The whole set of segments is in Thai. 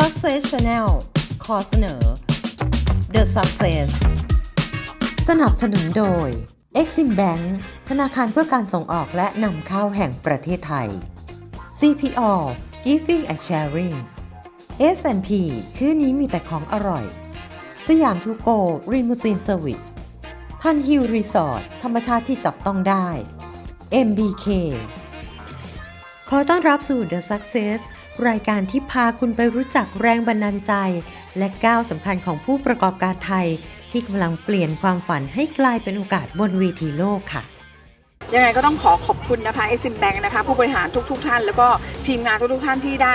Success Channel ขอเสนอ The Success สนับสนุนโดย Exim Bank ธนาคารเพื่อการส่งออกและนำเข้าแห่งประเทศไทย CPO Giving and Sharing S&P ชื่อนี้มีแต่ของอร่อย สยามทูโกรีมูซินเซอร์วิสทันฮิลรีสอร์ทธรรมชาติที่จับต้องได้ MBK ขอต้อนรับสู่ The Success รายการที่พาคุณไปรู้จักแรงบันดาลใจ และก้าวสำคัญของผู้ประกอบการไทย ที่กำลังเปลี่ยนความฝันให้กลายเป็นโอกาสบนเวทีโลกค่ะยังไงก็ต้องขอขอบคุณนะคะ Exim Bank นะคะผู้บริหารทุกๆท่าน แล้วก็ทีมงานทุกๆท่านที่ได้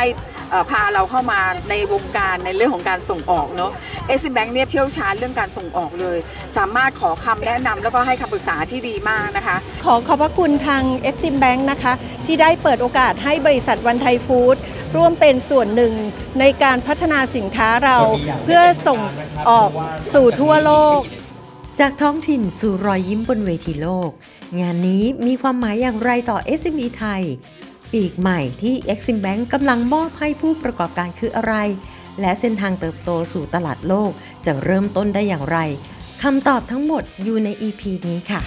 เอ่อพาเราเข้ามาในวงการในเรื่องของการส่งออกเนาะ Exim Bank เนี่ยเชี่ยวชาญเรื่องการส่งออกเลย สามารถขอคำแนะนำแล้วก็ให้คำปรึกษาที่ดีมากนะคะ ขอขอบพระคุณทาง Exim Bank นะคะ ที่ได้เปิดโอกาสให้บริษัทวันไทยฟู้ด ร่วมเป็นส่วนหนึ่งในการพัฒนาสินค้าเราเพื่อส่งออกสู่ทั่วโลก จากท้องถิ่นสู่รอยยิ้มบนเวทีโลก งานนี้มีความหมายอย่างไรต่อ SME ไทย ปีกใหม่ที่ Exim Bank กำลังมอบให้ผู้ประกอบการคืออะไร และเส้นทางเติบโตสู่ตลาดโลกจะเริ่มต้นได้อย่างไรคำตอบทั้งหมดอยู่ใน EP นี้ค่ะ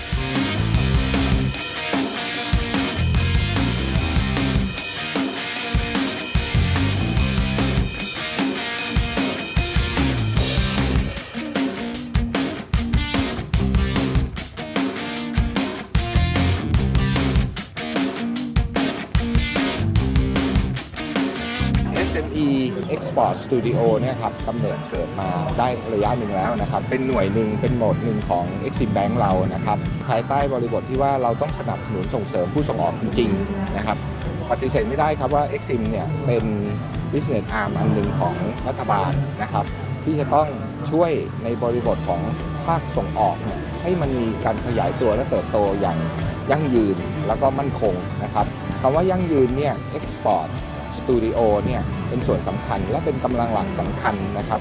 Export Studio เนี่ยครับกำเนิดเกิดมาได้ระยะหนึ่งแล้วนะครับ เป็นหน่วยหนึ่งเป็นโหมดหนึ่งของ Exim Bank เรานะครับ ภายใต้บริบทที่ว่าเราต้องสนับสนุนส่งเสริมผู้ส่งออกจริงๆนะครับปฏิเสธไม่ได้ครับว่า Exim เนี่ยเป็น business arm อันหนึ่งของรัฐบาลนะครับ ที่จะต้องช่วยในบริบทของภาคส่งออกให้มันมีการขยายตัวและเติบโตอย่างยั่งยืนแล้วก็มั่นคงนะครับคำว่ายั่งยืนเนี่ย export สตูดิโอเนี่ยเป็นส่วนสำคัญและเป็นกำลังหลักสำคัญนะครับ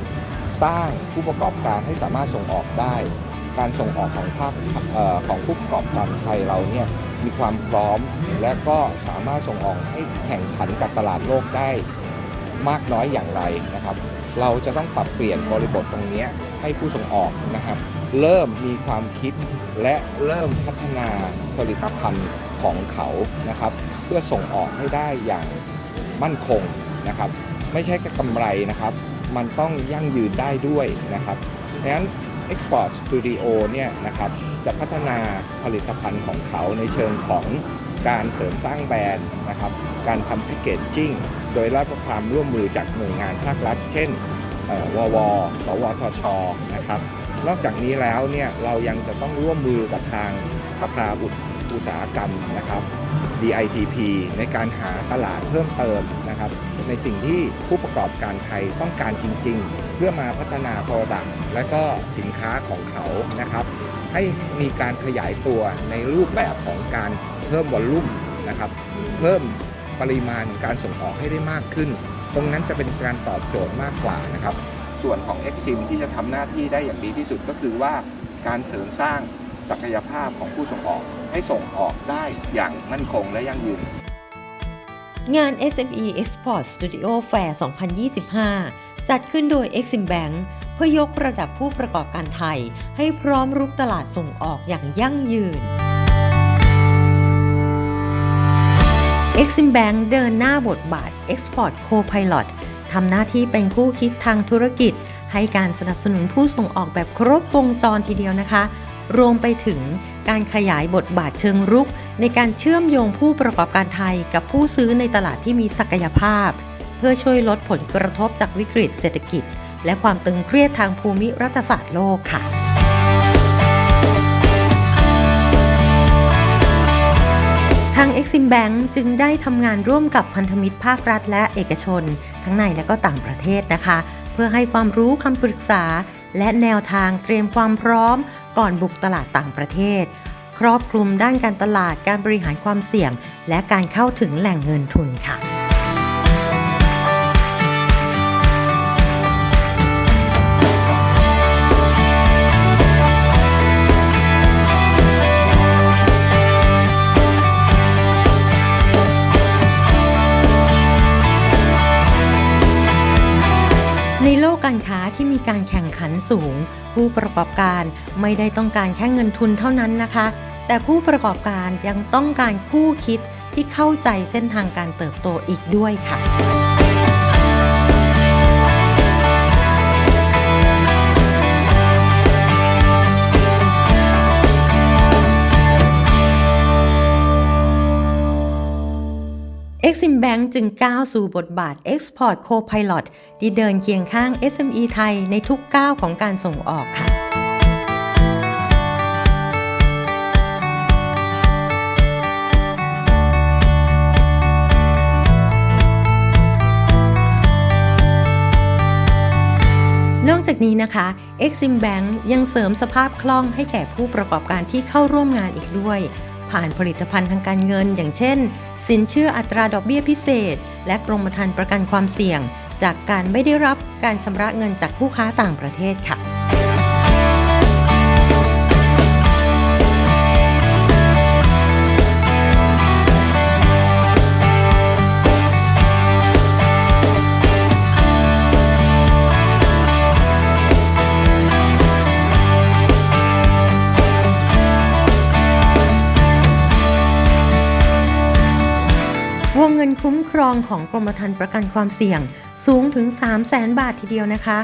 สร้างผู้ประกอบการให้สามารถส่งออกได้ การส่งออกของภาคของผู้ประกอบการไทยเราเนี่ยมีความพร้อม และก็สามารถส่งออกให้แข่งขันกับตลาดโลกได้มากน้อยอย่างไรนะครับ เราจะต้องปรับเปลี่ยนบริบทตรงนี้ให้ผู้ส่งออกนะครับ เริ่มมีความคิดและเริ่มพัฒนาผลิตภัณฑ์ของเขานะครับ เพื่อส่งออกให้ได้อย่าง มั่นคงนะครับ ไม่ใช่แค่กำไรนะครับ มันต้องยั่งยืนได้ด้วยนะครับดังนั้น Export Studio เนี่ยนะครับจะพัฒนาผลิตภัณฑ์ของเขาในเชิงของการเสริมสร้างแบรนด์นะครับ การทำแพคเกจจิ้งโดยรับความร่วมมือจากหน่วยงานภาครัฐ เช่นเอ่อวว สวทช นะครับ นอกจากนี้แล้วเนี่ยเรายังจะต้องร่วมมือกับทางสภาอุตสาหกรรมนะครับ DITP ในการหาตลาดเพิ่มเติมนะครับในสิ่งที่ผู้ประกอบการไทยต้องการจริง ๆ เพื่อมาพัฒนา Product และก็สินค้าของเขานะครับ ให้มีการขยายตัวในรูปแบบของการเพิ่มวอลลุ่มนะครับเพิ่มปริมาณการส่งออกให้ได้มากขึ้น ตรงนั้นจะเป็นการตอบโจทย์มากกว่านะครับส่วนของ Exim ที่จะทำหน้าที่ได้อย่างดีที่สุดก็คือว่าการเสริมสร้าง ศักยภาพของผู้ส่งออกให้ส่งออกได้อย่างมั่นคงและยั่งยืน งาน SME Export Studio Fair 2025 จัดขึ้นโดย Exim Bank เพื่อยกระดับผู้ประกอบการไทย ให้พร้อมรุกตลาดส่งออกอย่างยั่งยืน Exim Bank เดินหน้าบทบาท Export Co-Pilot ทำหน้าที่เป็นคู่คิดทางธุรกิจ ให้การสนับสนุนผู้ส่งออกแบบครบวงจรทีเดียวนะคะ รวมไปถึงการขยายบทบาทเชิงรุก ในการเชื่อมโยงผู้ประกอบการไทยกับผู้ซื้อในตลาดที่มีศักยภาพ เพื่อช่วยลดผลกระทบจากวิกฤตเศรษฐกิจ และความตึงเครียดทางภูมิรัฐศาสตร์โลกค่ะทาง Exim Bank จึงได้ทำงานร่วมกับพันธมิตรภาครัฐและเอกชน ทั้งในและก็ต่างประเทศนะคะ เพื่อให้ความรู้คำปรึกษา และแนวทางเตรียมความพร้อม ก่อนบุกตลาดต่างประเทศ ครอบคลุมด้านการตลาดการบริหารความเสี่ยง และการเข้าถึงแหล่งเงินทุนค่ะ การแข่งขันสูง ผู้ประกอบการไม่ได้ต้องการแค่เงินทุนเท่านั้นนะคะ แต่ผู้ประกอบการยังต้องการคู่คิดที่เข้าใจเส้นทางการเติบโตอีกด้วยค่ะ Exim Bank จึงก้าวสู่บทบาท Export Co-Pilot ที่เดินเคียงข้าง SME ไทยในทุกก้าวของการส่งออกค่ะ นอกจากนี้นะคะ Exim Bank ยังเสริมสภาพคล่องให้แก่ผู้ประกอบการที่เข้าร่วมงานอีกด้วย ผ่านผลิตภัณฑ์ทางการเงิน อย่างเช่น สินเชื่ออัตราดอกเบี้ยพิเศษ และกรมธรรม์ประกันความเสี่ยง จากการไม่ได้รับการชำระเงินจากผู้ค้าต่างประเทศค่ะ ของกรมธรรม์ประกันความเสี่ยง สูงถึง 3 0 0แสนบาททีเดียวนะคะ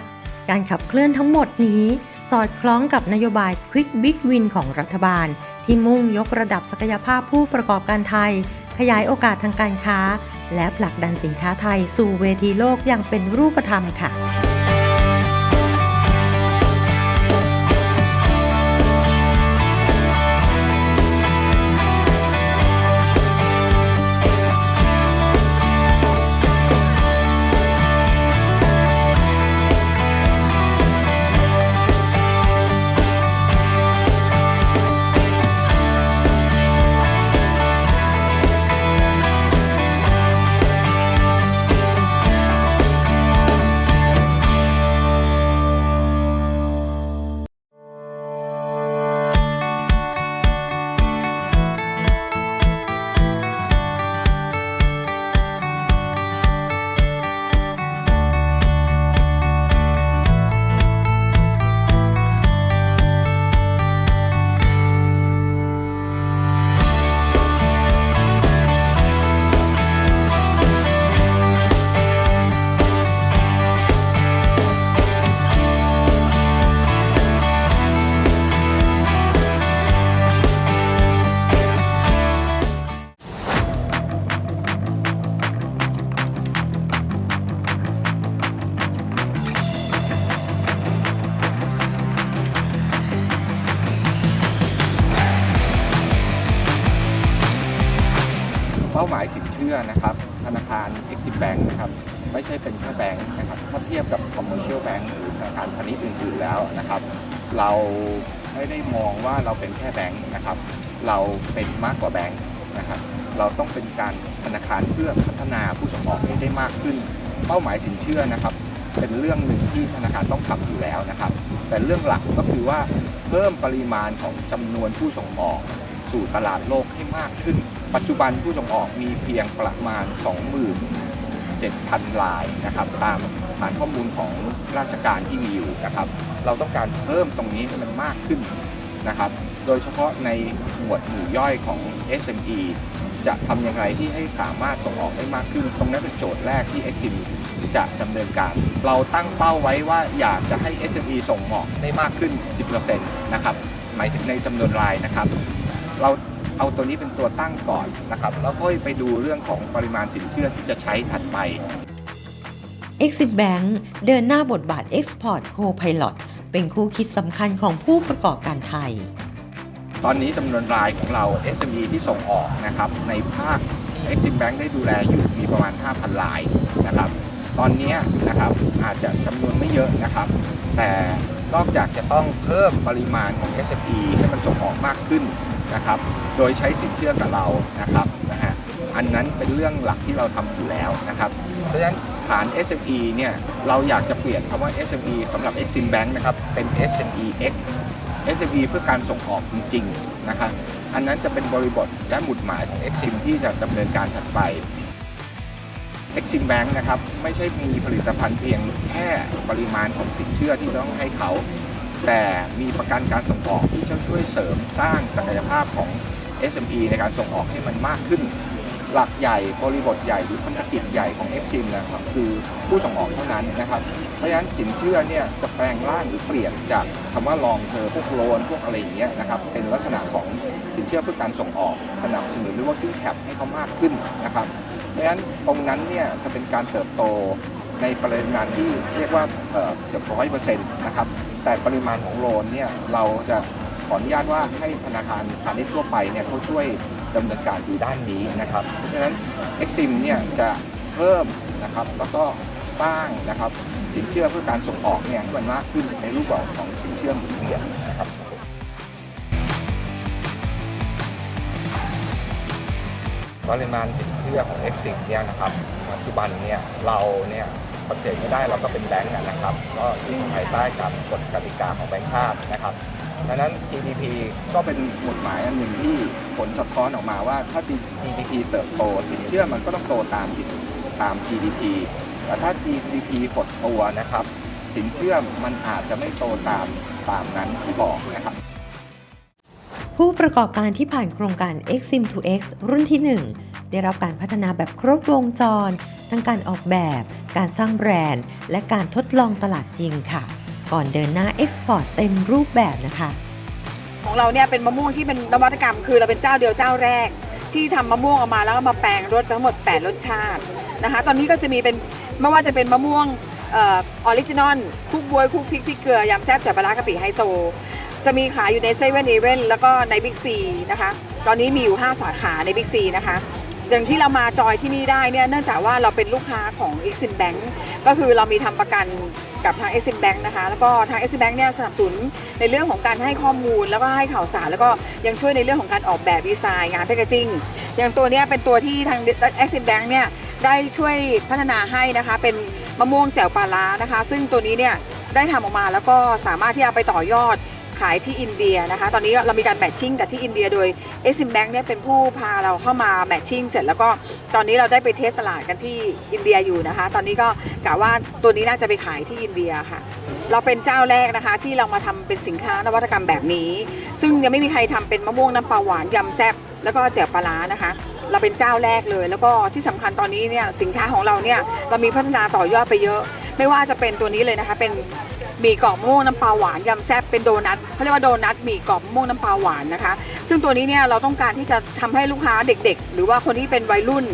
การขับเคลื่อนทั้งหมดนี้ สอดคล้องกับนโยบาย Quick Big Win ของรัฐบาล ที่มุ่งยกระดับศักยภาพผู้ประกอบการไทย ขยายโอกาสทางการค้า และผลักดันสินค้าไทยสู่เวทีโลกอย่างเป็นรูปธรรมค่ะ หมายสินเชื่อนะครับธนาคาร Exim Bank นะครับไม่ใช่เป็นแค่แบงค์นะครับถ้าเทียบกับ Commercial Bank หรือธนาคารพาณิชย์อื่นๆแล้วนะครับ เราไม่ได้มองว่าเราเป็นแค่แบงค์นะครับ เราเป็นมากกว่าแบงค์นะครับเราต้องเป็นการธนาคารเพื่อพัฒนาผู้ส่งออกให้ได้มากขึ้น เป้าหมายสินเชื่อนะครับ เป็นเรื่องหนึ่งที่ธนาคารต้องทำอยู่แล้วนะครับ แต่เรื่องหลักก็คือว่าเพิ่มปริมาณของจำนวนผู้ส่งออก สู่ตลาดโลกให้มากขึ้น ปัจจุบันผู้ส่งออกมีเพียงประมาณ 27,000รายนะครับ ตามฐานข้อมูลของราชการที่มีอยู่นะครับ เราต้องการเพิ่มตรงนี้ให้มันมากขึ้นนะครับ โดยเฉพาะในหมวดหมู่ย่อยของ SME จะทำอย่างไรที่ให้สามารถส่งออกได้มากขึ้น ตรงนั้นเป็นโจทย์แรกที่ Exim จะดำเนินการ เราตั้งเป้าไว้ว่าอยากจะให้ SME ส่งออกได้มากขึ้น 10%นะครับ หมายถึงในจำนวนรายนะครับ เราเอาตัวนี้เป็นตัวตั้งก่อนนะครับแล้วค่อยไปดูเรื่องของปริมาณสินเชื่อที่จะใช้ถัดไป Exim Bank เดินหน้าบทบาท Export Co-Pilot เป็นคู่คิดสำคัญของผู้ประกอบการไทย ตอนนี้จำนวนรายของเรา SME ที่ส่งออกนะครับในภาคที่ Exim Bank ได้ดูแลอยู่มีประมาณ 5,000รายนะครับตอนนี้นะครับอาจจะจำนวนไม่เยอะนะครับ แต่นอกจากจะต้องเพิ่มปริมาณของ SME ให้มันส่งออกมากขึ้น นะครับ โดยใช้สินเชื่อกับเรานะครับนะฮะอันนั้นเป็นเรื่องหลักที่เราทำอยู่แล้วนะครับ เพราะฉะนั้นฐาน SME เนี่ยเราอยากจะเปลี่ยนคำว่า SME สำหรับ Exim Bank นะครับเป็น SME X SME เพื่อการส่งออกจริงๆนะครับอันนั้นจะเป็นบริบทและหมุดหมายของ Exim ที่จะดำเนินการถัดไป Exim Bank นะครับไม่ใช่มีผลิตภัณฑ์เพียงแค่ปริมาณของสินเชื่อที่ต้องให้เขา แต่มีประกันการส่งออกที่ช่วยเสริมสร้างศักยภาพของ SME ในการส่งออกให้มันมากขึ้น หลักใหญ่บริบทใหญ่หรือพันธกิจใหญ่ของ Exim นะครับคือผู้ส่งออกเท่านั้นนะครับ เพราะฉะนั้นสินเชื่อเนี่ยจะแปลงร่างหรือเปลี่ยนจากคำว่าลองเธอพวกโลนพวกอะไรอย่างเงี้ยนะครับเป็นลักษณะของสินเชื่อเพื่อการส่งออกสนับสนุนหรือว่าที่แคปให้เขามากขึ้นนะครับ เพราะฉะนั้นตรงนั้นเนี่ยจะเป็นการเติบโตในปริมาณที่เรียกว่าเกือบร้อยเปอร์เซ็นต์นะครับ แต่ปริมาณของโลนเนี่ยเราจะขออนุญาตว่าให้ธนาคารพาณิชย์ทั่วไปเนี่ยเขาช่วยดำเนินการดูด้านนี้นะครับ เพราะฉะนั้น Exim เนี่ยจะเพิ่มนะครับแล้วก็สร้างนะครับสินเชื่อเพื่อการส่งออกเนี่ยให้มันมากขึ้นในรูปแบบของสินเชื่อหมุนเวียนนะครับปริมาณสินเชื่อของ Exim เนี่ยนะครับปัจจุบันเนี่ยเราเนี่ย ปฏิเสธไม่ได้เราก็เป็นแบงก์นะครับ ก็อยู่ภายใต้กับกฎกติกาของแบงก์ชาตินะครับดังนั้น GDP ก็เป็นกฎหมายอันหนึ่งที่ผลสะท้อนออกมาว่าถ้า GDP เติบโต สินเชื่อมันก็ต้องโตตามตาม GDP แต่ถ้า GDP หดตัวนะครับ สินเชื่อมันอาจจะไม่โตตามตามนั้นที่บอกนะครับ ผู้ประกอบการที่ผ่านโครงการ Exim to X รุ่นที่ 1 ได้รับการพัฒนาแบบครบวงจร ทั้งการออกแบบ การสร้างแบรนด์ และการทดลองตลาดจริงค่ะ ก่อนเดินหน้าเอ็กซ์พอร์ตเต็มรูปแบบนะคะ ของเราเนี่ยเป็นมะม่วงที่เป็นนวัตกรรม คือเราเป็นเจ้าเดียวเจ้าแรก ที่ทำมะม่วงออกมาแล้วก็มาแปลงรสทั้งหมด 8 รสชาตินะคะ ตอนนี้ก็จะมีเป็นไม่ว่าจะเป็นมะม่วงเออริจินอลคุกบวยคุกพริกพริกเกลือยำแซ่บจับปลาร้ากะปิไฮโซ จะมีขายอยู่ในเซเว่นอีเวนแล้วก็ในบิ๊กซีนะคะ ตอนนี้มีอยู่ 5 สาขาในบิ๊กซีนะคะ อย่างที่เรามาจอยที่นี่ได้เนี่ยเนื่องจากว่าเราเป็นลูกค้าของ Exim Bank ก็คือเรามีทำประกันกับทาง Exim Bank นะคะ แล้วก็ทาง Exim Bank เนี่ยสนับสนุนในเรื่องของการให้ข้อมูลแล้วก็ให้ข่าวสาร แล้วก็ยังช่วยในเรื่องของการออกแบบดีไซน์งานแพคเกจิ้งอย่างตัวเนี้ยเป็นตัวที่ทาง Exim Bank เนี่ยได้ช่วยพัฒนาให้นะคะ เป็นมะม่วงแจ่วปลาร้านะคะ ซึ่งตัวนี้เนี่ยได้ทำออกมาแล้วก็สามารถที่จะไปต่อยอด ขายที่อินเดียนะคะ ตอนนี้เรามีการแมทชิ่งกับที่อินเดียโดย e x i m Bank เนี่ยเป็นผู้พาเราเข้ามาแมทชิ่งเสร็จแล้วก็ตอนนี้เราได้ไปเทสตลาดกันที่อินเดียอยู่นะคะ ตอนนี้ก็กะว่าตัวนี้น่าจะไปขายที่อินเดียค่ะ เราเป็นเจ้าแรกนะคะ ที่เรามาทำเป็นสินค้านวัตกรรมแบบนี้ ซึ่งยังไม่มีใครทำเป็นมะม่วงน้ำปลาหวานยำแซ่บแล้วก็แจ่วปลาร้านะคะเราเป็นเจ้าแรกเลย แล้วก็ที่สำคัญตอนนี้เนี่ยสินค้าของเราเนี่ยเรามีพัฒนาต่อยอดไปเยอะ ไม่ว่าจะเป็นตัวนี้เลยนะคะ เป็น หมี่กรอบมะม่วงน้ำปลาหวานยำแซ่บเป็นโดนัทเขาเรียกว่าโดนัทหมี่กรอบมะม่วงน้ำปลาหวานนะคะ ซึ่งตัวนี้เนี่ยเราต้องการที่จะทำให้ลูกค้าเด็ก ๆ หรือว่าคนที่เป็นวัยรุ่น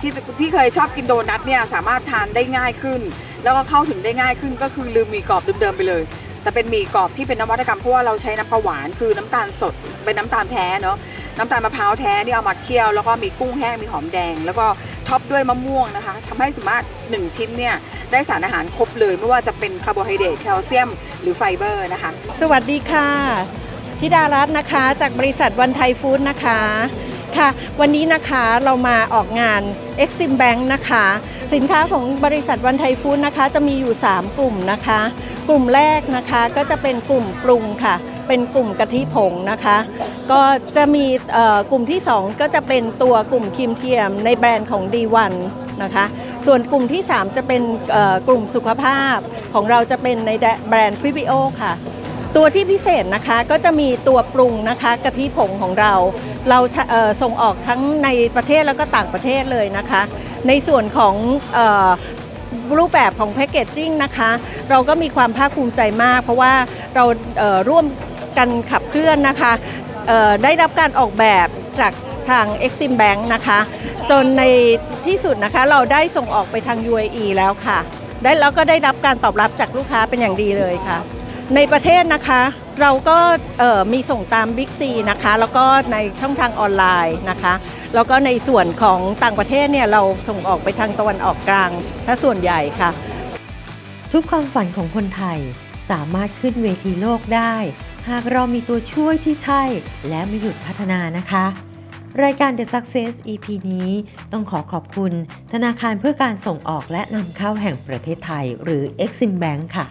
ที่ที่เคยชอบกินโดนัทเนี่ยสามารถทานได้ง่ายขึ้น แล้วก็เข้าถึงได้ง่ายขึ้นก็คือลืมหมี่กรอบเดิมๆไปเลยแต่เป็นหมี่กรอบที่เป็นนวัตกรรมเพราะว่าเราใช้น้ำปลาหวานคือน้ำตาลสดเป็นน้ำตาลแท้เนาะ น้ำตาลมะพร้าวแท้ที่เอามาเคี่ยวแล้วก็มีกุ้งแห้งมีหอมแดง แล้วก็ท็อปด้วยมะม่วงนะคะทำให้สามารถหนึ่งชิ้นเนี่ยได้สารอาหารครบเลย ไม่ว่าจะเป็นคาร์โบไฮเดรตแคลเซียม หรือไฟเบอร์นะคะ สวัสดีค่ะธิดารัตน์นะคะ จากบริษัทวันไทยฟู้ดนะคะค่ะ วันนี้นะคะเรามาออกงาน Exim Bank นะคะ สินค้าของบริษัทวันไทยฟู้ดนะคะ จะมีอยู่ 3 กลุ่มนะคะ กลุ่มแรกนะคะก็จะเป็นกลุ่มปรุงค่ะ เป็นกลุ่มกะทิผงนะคะ ก็จะมีกลุ่มที่ 2 ก็จะเป็นตัวกลุ่มครีมเทียมในแบรนด์ของ D1 นะคะ ส่วนกลุ่มที่ 3 จะเป็นกลุ่มสุขภาพของเราจะเป็นในแบรนด์ f r i b i o ค่ะตัวที่พิเศษนะคะก็จะมีตัวปรุงนะคะกะทิผงของเรา เราเส่งออกทั้งในประเทศแล้วก็ต่างประเทศเลยนะคะ ในส่วนของออรูปแบบของแพคเกจจิ้งนะคะ เราก็มีความภาคภูมิใจมาก เพราะว่าเราเร่วม กันขับเคลื่อนนะคะได้รับการออกแบบจากทาง Exim Bank นะคะ จนในที่สุดนะคะเราได้ส่งออกไปทาง UAE แล้วค่ะ ได้แล้วก็ได้รับการตอบรับจากลูกค้าเป็นอย่างดีเลยค่ะ ในประเทศนะคะเราก็มีส่งตาม Big C นะคะ แล้วก็ในช่องทางออนไลน์นะคะ แล้วก็ในส่วนของต่างประเทศเนี่ยเราส่งออกไปทางตะวันออกกลางซะส่วนใหญ่ค่ะ ทุกความฝันของคนไทยสามารถขึ้นเวทีโลกได้ หากเรามีตัวช่วยที่ใช่และไม่หยุดพัฒนานะคะ รายการ The Success EP นี้ต้องขอขอบคุณ ธนาคารเพื่อการส่งออกและนำเข้าแห่งประเทศไทย หรือ Exim Bank ค่ะ